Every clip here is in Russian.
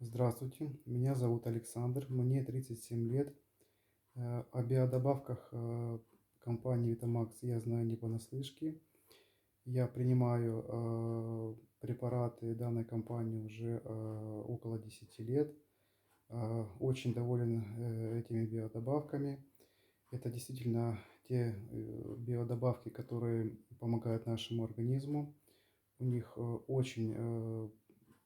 Здравствуйте, меня зовут Александр, мне 37 лет. Э, О биодобавках э, компании Vitamax я знаю не понаслышке. Я принимаю э, препараты данной компании уже около 10 лет. Очень доволен этими биодобавками. Это действительно те биодобавки, которые помогают нашему организму. У них очень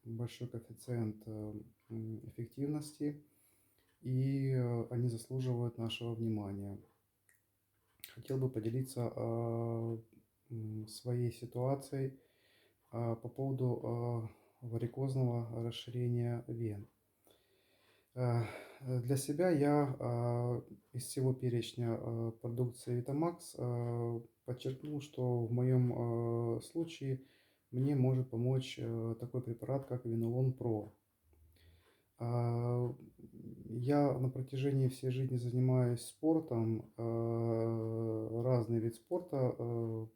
большой коэффициент э, м, эффективности, и э, они заслуживают нашего внимания. Хотел бы поделиться а, своей ситуацией а, по поводу а, варикозного расширения вен. Э, Для себя я из всего перечня продукции Vitamax подчеркнул, что в моем случае мне может помочь э, такой препарат, как Винолон Про. А, Я на протяжении всей жизни занимаюсь спортом, а, разный вид спорта, а,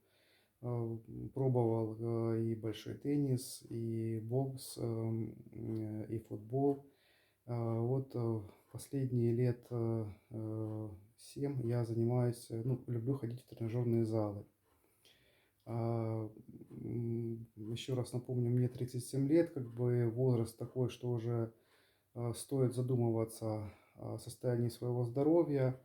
пробовал и большой теннис, и бокс, ам, э, и футбол. А, Вот э, последние лет э, э, семь я занимаюсь, э, ну, люблю ходить в тренажерные залы. А, Еще раз напомню, мне 37 лет, как бы возраст такой, что уже а, стоит задумываться о состоянии своего здоровья.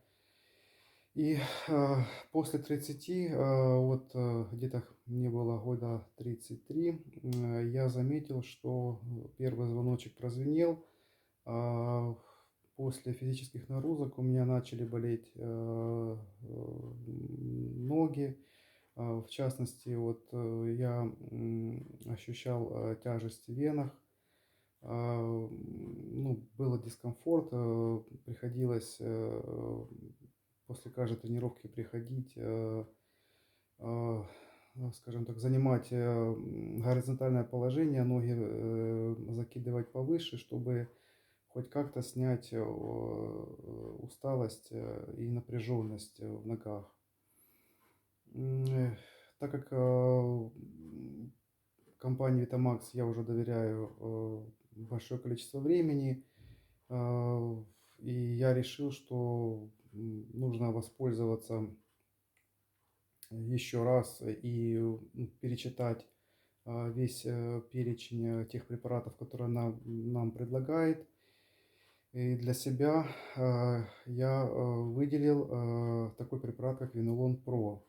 И а, после 30, а, вот где-то мне было года 33, м, я заметил, что первый звоночек прозвенел. После физических нагрузок у меня начали болеть ноги. А, В частности, вот э, я ощущал э, тяжесть в венах, а, ну, было дискомфорт, э, приходилось после каждой тренировки приходить, ну, скажем так, занимать горизонтальное положение, ноги закидывать повыше, чтобы хоть как-то снять усталость и напряженность в ногах. Так как м, компании Vitamax я уже доверяю э, большое количество времени, а, и я решил, что нужно воспользоваться еще раз и перечитать а, весь э, перечень тех препаратов, которые она нам предлагает. И для себя а, я выделил такой препарат, как Винолон Про.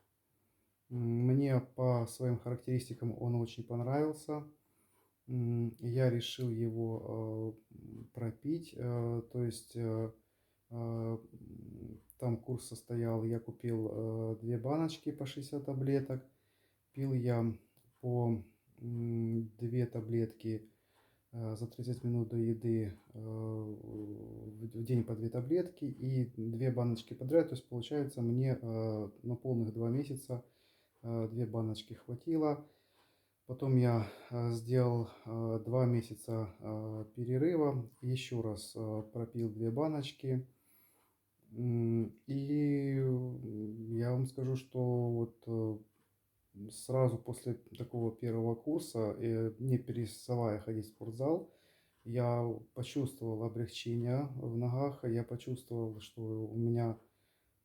Мне по своим характеристикам он очень понравился. Я решил его э, пропить. э, То есть э, там курс состоял, я купил две баночки по 60 таблеток. Пил я по две таблетки за 30 минут до еды в день по две таблетки и две баночки подряд. То есть получается мне на полных два месяца две баночки хватило. Потом я э, сделал э, два месяца э, перерыва, еще раз э, пропил две баночки. И я вам скажу, что вот э, сразу после такого первого курса, э, не переставая ходить в спортзал, я почувствовал облегчение в ногах, я почувствовал, что у меня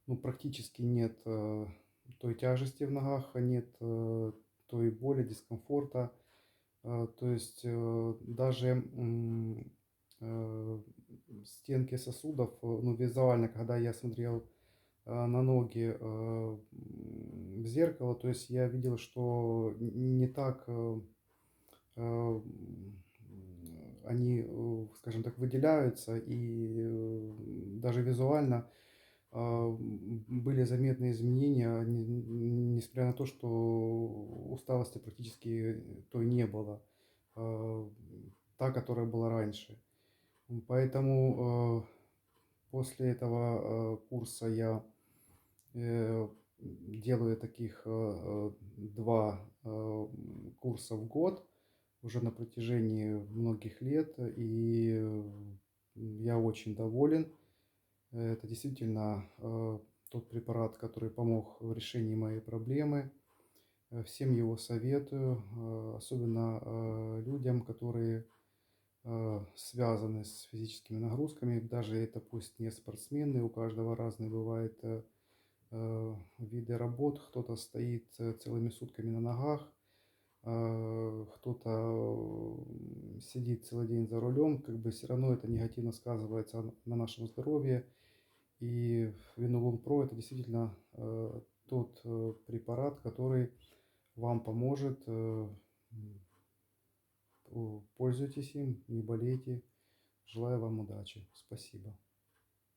ну, практически нет э, той тяжести в ногах, нет э, той боли, дискомфорта. Э, То есть э, даже стенки сосудов, ну, визуально, когда я смотрел на ноги в зеркало, то есть я видел, что не так они, скажем так, выделяются, и даже визуально а, были заметные изменения, не- н- несмотря на то, что усталости практически той не было, а, та, которая была раньше. Поэтому после этого курса я э, делаю таких два курса в год уже на протяжении многих лет, и я очень доволен. Это действительно э, тот препарат, который помог в решении моей проблемы. Э, Всем его советую, э, особенно людям, которые связаны с физическими нагрузками. Даже это пусть не спортсмены, у каждого разные бывают виды работ. Кто-то стоит целыми сутками на ногах, кто-то м, сидит целый день за рулем. Как бы все равно это негативно сказывается на- на нашем здоровье. И Винолун Про это действительно э, тот э, препарат, который вам поможет. э, Пользуйтесь им, не болейте. Желаю вам удачи. Спасибо.